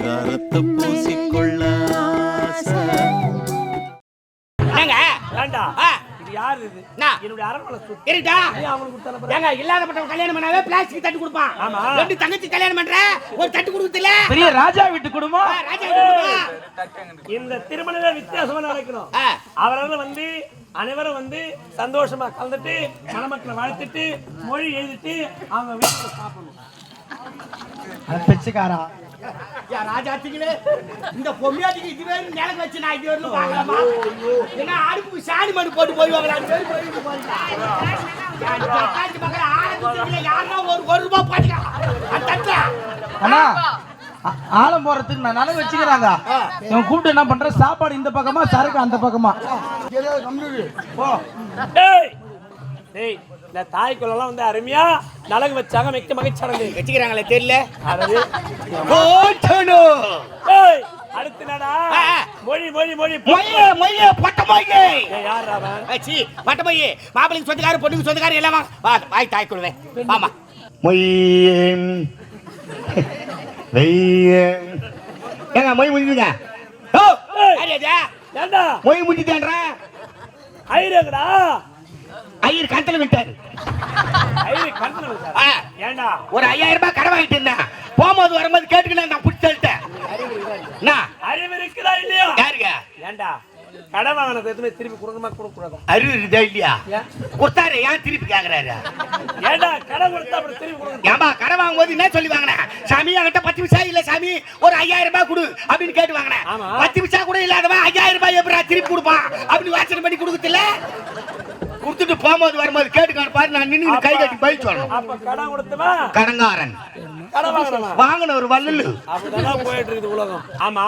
பரிதாரத்தை பூசிக்கொள்ள யாரு இது? என்ன? என்னுடைய அரண்மனை சொத்து இருக்கா அவனுக்கு. ஏங்க இல்லாதப்பட்டவன் கல்யாணம் பண்ணாவே பிளாஸ்டிக் தட்டு கொடுப்பான். ஆமா. ரெண்டு தங்கச்சி கல்யாணம் பண்ற? ஒரு தட்டு கொடுக்கல பெரிய ராஜா வீட்டு குடும்பம்? ராஜா வீட்டு. இந்த திருமணமே வித்தியாசமா நடக்கணும். ஆ. அவர்கள் வந்து அனைவரும் வந்து சந்தோஷமா கலந்துட்டு மணமக்களை வாழ்த்துட்டு மொழி எழுதிட்டு அவங்க வீட்டுல சாப்பிடணும். பிச்சைக்காரா யா ராஜாத்திகளே இந்த பொம்மையாட்டிக்கு இது வேறு நிலக்கு வச்சு நான் இது வரலும் பார்க்கலாமா? என்ன அடுப்புக்கு சாணி மணி போட்டு போய் ரெண்டு பேரும் போயிட்டு ஆரம்பிச்சதுல யாருன்னா ஒரு ஒரு ரூபாய் ஆ- ஆழம் போறதுக்கு நான் நலங்கு வச்சுக்கிறாங்க இவன் கூப்பிட்டு என்ன பண்ற? சாப்பாடு இந்த பக்கமா சரக்கு அந்த பக்கமா? டேய் இந்த தாய்க்குள்ளெல்லாம் வந்து அருமையா நலங்கு வச்சாங்க மிக்க மகிழ்ச்சி வச்சுக்கிறாங்களே தெரியல. அடுத்து என்னடா. மொழி மொழி மொழி மொய்யே மொய்யே பட்ட மொய்யே ஏய், யார் அவன்? சி பட்ட மொய்யே மாப்பிளைக்கு சொந்தக்காரர் பொண்ணுக்கு சொந்தக்காரர் எல்லாம் வா வாய் தாய் கொள்வேன் ஆமா மொய்யே வெய்யே ஏங்க மொய் முடிஞ்சுங்க ஓ? ஏண்டா? மொய் முடிஞ்சுட்டேன்ற ஐயரங்கடா ஐயர் கணத்துல விட்டாரு. ஒரு ஐயாயிரம் ரூபாய் கடன் வாங்கிட்டு இருந்தேன் போகும்போது வரும்போது கேட்டுக்கிட்டு நான் பிடிச்சி தள்ளிட்டேன். அறிவு இருக்குதா இல்லையா? யாருங்க? ஏண்டா? கடன் வாங்கினது எதுவுமே திருப்பி கொடுக்கணுமா? கொடுக்க கூடாதா அறிவு இருக்குதா இல்லையா? கொடுத்தாரு ஏன் திருப்பி கேக்குறாரு? ஏண்டா? கடன் கொடுத்தா அப்படி திருப்பி கொடுக்கணும்? ஏம்பா கடன் வாங்கும்போது என்ன சொல்லி வாங்கினேன்? சாமி என்கிட்ட பத்து பைசா இல்ல சாமி ஒரு ஐயாயிரம் ரூபாய் கொடு அப்படின்னு கேட்டு வாங்கினேன். பத்து பைசா கூட இல்லாதவன் ஐயாயிரம் ரூபாய் எப்படி திருப்பி கொடுப்பான்? அப்படி வாசனை பண்ணி கொடுக்கல கொடுத்துட்டு போகும்போது வரும்போது கேட்டுக்கான பாரு நான் நின்று கை கட்டி பதில் சொல்லணும். கடங்காரன். வாங்கின ஒரு அப்படிதான் போயிட்டு இருக்குது உலகம். ஆமா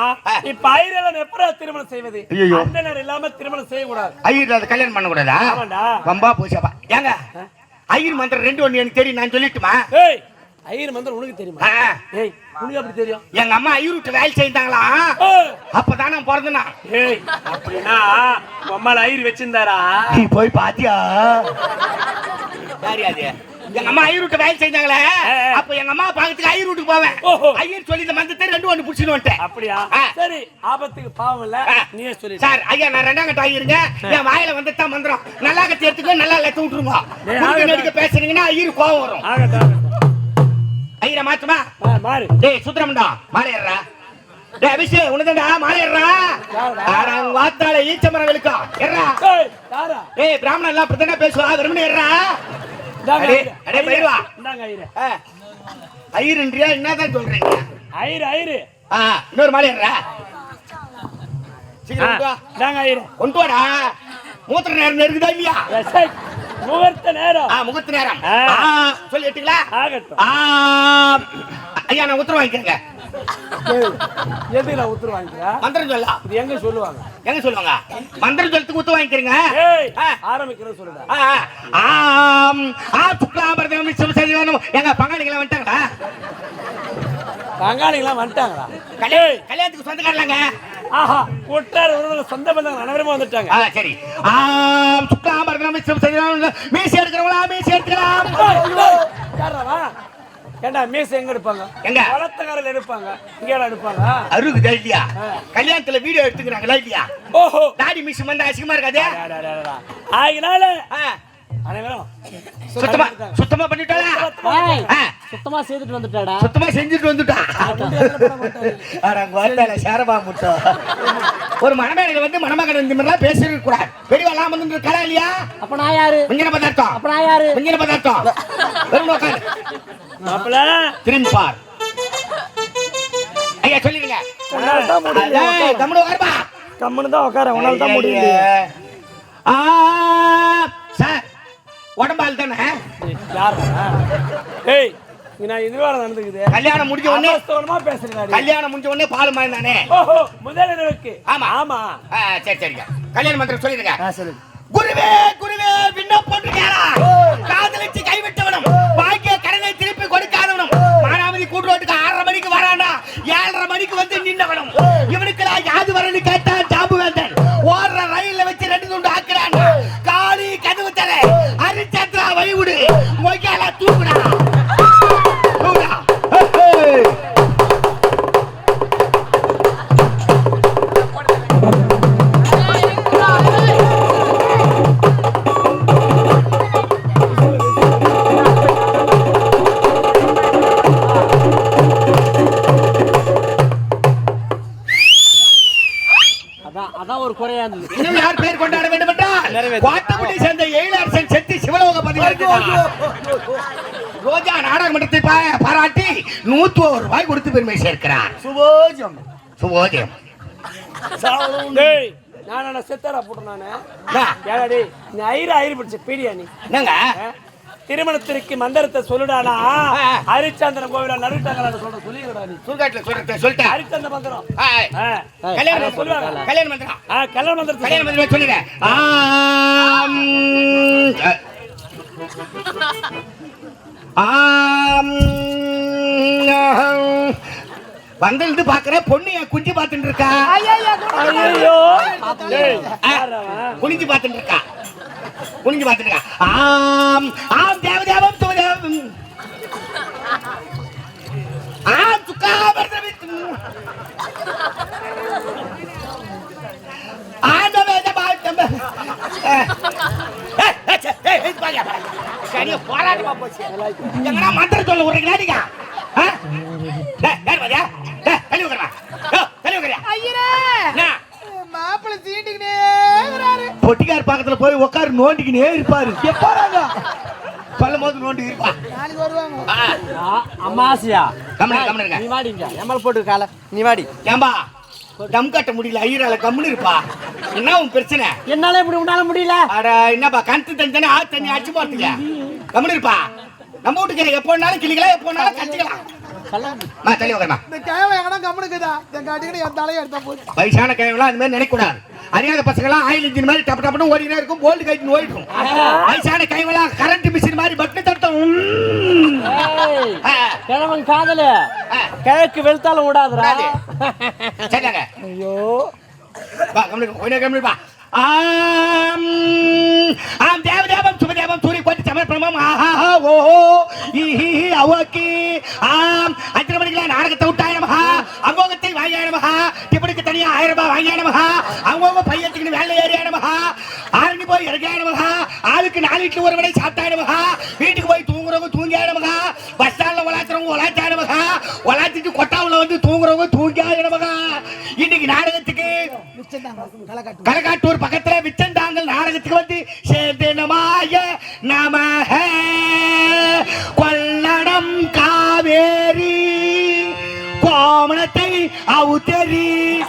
இப்ப ஐரவன் எப்படா திருமணம் செய்வது. அந்தனர் இல்லாம திருமணம் செய்யக்கூடாது. ஐயர் அதை கல்யாணம் பண்ண கூடாதா ஆமாண்டா. வம்பா போச்சாப்பா ஏங்க ஐயர் மந்திரம் ரெண்டு ஒண்ணு எனக்கு தெரியும் நான் சொல்லட்டுமா? ஏய் ஐயர் மந்திரம் உனக்கு தெரியுமா? ஏய் உனக்கு அப்படி தெரியும்? எங்க அம்மா ஐயர் விட்டு வேலை செய்தாங்களா? அப்பதான் நான் பிறந்தனா? ஏய். அப்படின்னா அம்மால ஐயர் வச்சிருந்தாரா? நீ போய் பாத்தியா? யாரு அது எங்க அம்மா ஐயர் விட்டு வேலை செஞ்சாங்களே. அப்ப எங்க அம்மா பாக்கத்துக்கு ஐயர் வீட்டுக்கு போவேன். ஐயர் சொல்லி இந்த மந்தத்தை ரெண்டு ஒண்ணு புடிச்சுன்னு வந்துட்டேன். அப்படியா. சரி ஆபத்துக்கு பாவம் இல்ல. நீயே சொல்லி சார் ஐயா நான் ரெண்டாம் கட்ட ஐயருங்க என் வாயில வந்து தான் மந்திரம். நல்லா கத்தி எடுத்துக்கோ நல்லா லெத்த விட்டுருங்க. பேசுறீங்கன்னா ஐயர் கோவம் வரும். ஐயரை மாத்துமா? மாறு. டேய் சுத்திரம்டா. மாலை ஏறா டேய் அபிஷேக் உனதண்டா யாருடா? ஆனா வாத்தால ஈச்சமரம் ஏய் யாரா? ஏய் பிராமணன் எல்லாம் அப்படித்தானே பேசுவா? வெறுமனே ஏறா இந்தாங்க அடே, பயிர்வா. இந்தாங்க ஐயரு. ஐயருன்றியா என்னதான் சொல்றீங்க? ஐயரு ஐயரு. ஆ, இன்னொரு மாலை ஏறா சீக்கிரம் கொண்டு வா. இந்தாங்க ஐயரு. கொண்டு வாடா. மூத்திர நேரம் நெருக்குதா இல்லையா. முகூர்த்த நேரம். ஆ முகூர்த்த நேரம். ஆ. சொல்லிட்டீங்களா? ஆகட்டும். ஆ, ஐயா நான் உத்தரவு வாங்கிக்கிறேங்க. எதுக்கு நான் உத்தரவு வாங்கிக்கிறா மந்திரம் சொல்லா இது எங்க சொல்லுவாங்க? எங்க சொல்லுவாங்க? மந்திரம் சொல்லத்துக்கு உத்தரவு வாங்கிக்கிறேங்க. ஆரம்பிக்கிறேன் சொல்லுடா. ஆ, ஆ, ஆம், ஆ, சுக்லாம்பரதம் விஷ்ணு சசிவதனம். எங்க பங்காளிகளா வந்துட்டாங்களா பங்காளிங்களாம் வந்துட்டாங்களா கல்யாண கல்யாணத்துக்கு சொந்தக்காரலாங்க ஆஹா கூட்டார் உறவுகள் சொந்த பந்தங்கள் அனைவருமே வந்துட்டாங்க. ஆ சரி. ஆம், சுக்லாம்பரதம் விஷ்ணு சசிவதனம். மீசி எடுக்கிறவங்களா? மீசி எடுக்கலாம். யாரா ஏண்டா மீசை எங்க எடுப்பாங்க? எங்க? வளர்த்தக்காரில் எடுப்பாங்க. இங்கேடா எடுப்பாங்க. அருகுதா இல்லையா? கல்யாணத்துல வீடியோ எடுத்துக்கிறாங்களா இல்லையா? ஓஹோ. தாடி மிஸ் வந்தா அசிங்கமா இருக்காது? ஆகினால அனைவரும் சுத்தமா சுத்தமா பண்ணிட்டாளா? சுத்தமா செய்துட்டு வந்துட்டாடா. சுத்தமா செஞ்சுட்டு வந்துட்டா. அட, அங்க வந்தால சேரபா முட்டை. ஒரு மணமேடையில வந்து மணமகன் இந்த மாதிரிலாம் பேசிருக்க கூடாது. பெரியவெல்லாம் வந்து கலா இல்லையா? அப்ப நான் யாரு? விஞ்ஞான பதார்த்தம். அப்ப நான் யாரு? விஞ்ஞான பதார்த்தம். வெறும் உட்காரு மாப்பிள. திரும்பி பார் ஐயா சொல்லிடுங்க கம்முனு உட்காருப்பா. கம்முன்னு தான் உட்கார உன்னால தான் முடியல ஆ, சார் உடம்பால் தானே? யாரா? ஏய் நான் நடந்துக்குது. கல்யாணம் முடிஞ்ச உடனே அபஸ்தவனமா பேசுறேன் கல்யாணம் முடிஞ்ச உடனே பால் மாதிரி தானே ஓஹோ முதல் இரவுக்கு ஆமா. ஆமா. ஆ, சரி சரிங்க. கல்யாணம் மந்திரம் சொல்லிடுங்க. ஆ சொல்லு குருவே குருவே விண்ணப்பட்டுக்காரா காதலிச்சு கைவிட்டவனும் பாக்கிய கடனை திருப்பி கொடுக்காதவனும் மானாமதி கூட்டுரோட்டுக்கு ஆறரை மணிக்கு வரானா? ஏழரை மணிக்கு வந்து நின்னவனும். இவனுக்கு நான் யாது வரன்னு குறையா இருந்தது. இன்னும் யார் பேர் கொண்டாட வேண்டும் என்றால் நிறைவேற்று. கோட்டப்பட்டி சேர்ந்த எழிலரசன் செத்தி சிவலோக பதிவு ரோஜா நாடக மன்றத்தை பா- பாராட்டி நூத்தி ஒரு ரூபாய் கொடுத்து பெருமை சேர்க்கிறார் சுபோஜம். டேய் நான் செத்தரா போட்டு நானு? டேய் நீ ஐரு ஐரு பிடிச்ச பீடியா நீ? என்னங்க? திருமணத்திற்கு மந்திரத்தை சொல்லுடானா? ஹரிச்சந்திரன் கோவில நடுட்டாங்களான்னு சொல்ற சொல்லிடுடா நீ. சுடுகாட்டுல சொல்லிட்டேன். ஹரிச்சந்திர மந்திரம். கல்யாணம் சொல்லுவாங்க. கல்யாணம் மந்திரம். கல்யாண மந்திரத்தை கல்யாண மந்திரம் சொல்லுங்க. ஆம். வந்திருந்து பாக்குற பொண்ணு என் குஞ்சு பார்த்துட்டு இருக்கா? குனிஞ்சு பார்த்துட்டு இருக்கா? குனிஞ்சு பார்த்துருங்க ஆம் ஆம் தேவ தேவம் துவதேவம் ஆம் சுக்காபர்தவித் ஆண்டவேத பாத்தம் சரியா போராட்டமா போச்சு. எங்கடா மந்திரம் சொல்ல விடுறீங்களா நீங்க ஆ? டேய், யார் பாத்தியா? டேய், தள்ளி உட்காருடா. யோ, தள்ளி உட்காருயா. என்ன? மாப்பிள்ளை சீண்டிக்கினே வராரு பொட்டிக்கார் பக்கத்துல போய் உட்காரு நோண்டிக்கினே இருப்பாரு. எப்பாராங்க சொல்லும் போது நோண்டி இருப்பா. அம்மாசியா கம்முனு, கம்முனு. நீ வாடிங்க எம்எல் போட்டு கால. நீ வாடி. ஏம்பா டம் கட்ட முடியல ஐயரால கம்முனு இருப்பா. என்ன உன் பிரச்சனை? என்னால இப்படி உன்னால முடியல? அட என்னப்பா கணத்து தண்ணி தானே ஆ தண்ணி அடிச்சு போறதுங்க கம்முனு இருப்பா. நம்ம வீட்டுக்கு எப்போ வேணாலும் கிளிக்கலாம் எப்போ வேணாலும் கட்டிக்கலாம் மா தள்ளி உட்காருமா இந்த கிழமை எங்கன்னா கம்முனுக்குதா என் காட்டிக்கிட்டு என் தலையை எடுத்தா போச்சு வயசான கைவெல்லாம் அந்த மாதிரி நினைக்க கூடாது அறியாத பசங்களாம் ஆயில் இன்ஜின் மாதிரி டப்பு டப்புன்னு ஓடினே இருக்கும் போல்டு கைட்டு ஓடிடும். வயசான கைவெல்லாம் கரண்ட் மிஷின் மாதிரி பட்டு தட்டும் கிழவன் காதல. கிழக்கு வெளுத்தாலும் விடாதுடா விடாது. சரிங்க ஐயோ. வா கொஞ்சம் வா. ஆம். ஆம் தேவதேவம் சுபதேவம் சூரிய கோட்டி சமர்ப்பணம் ஆஹா ஓ ஈஹி அவோக்கி. ஆம். அங்கோகத்தை இப்படிக்கு தனியா ஆயிரம் ரூபாய் வாங்கிய அவங்கவுங்க பையத்துக்கு வேலை ஏறிய நமஹா. போய் இறங்கிய ஆளுக்கு நாலு இட்லி ஒரு விடை சாப்பிட்டானமஹா வீட்டுக்கு போய் தூங்குறவங்க தூங்கிய பஸ் ஸ்டாண்ட்ல உலாத்துறவங்க உலாச்சாய நமஹா. உலாத்திட்டு கொட்டாவுல வந்து தூங்குறவங்க தூங்கியாய இன்னைக்கு நாடகத்துக்கு களக்காட்டூர் பக்கத்துல விச்சந்தாங்கல் நாடகத்துக்கு வந்து சேதனமாய நமஹ. கோமணத்தை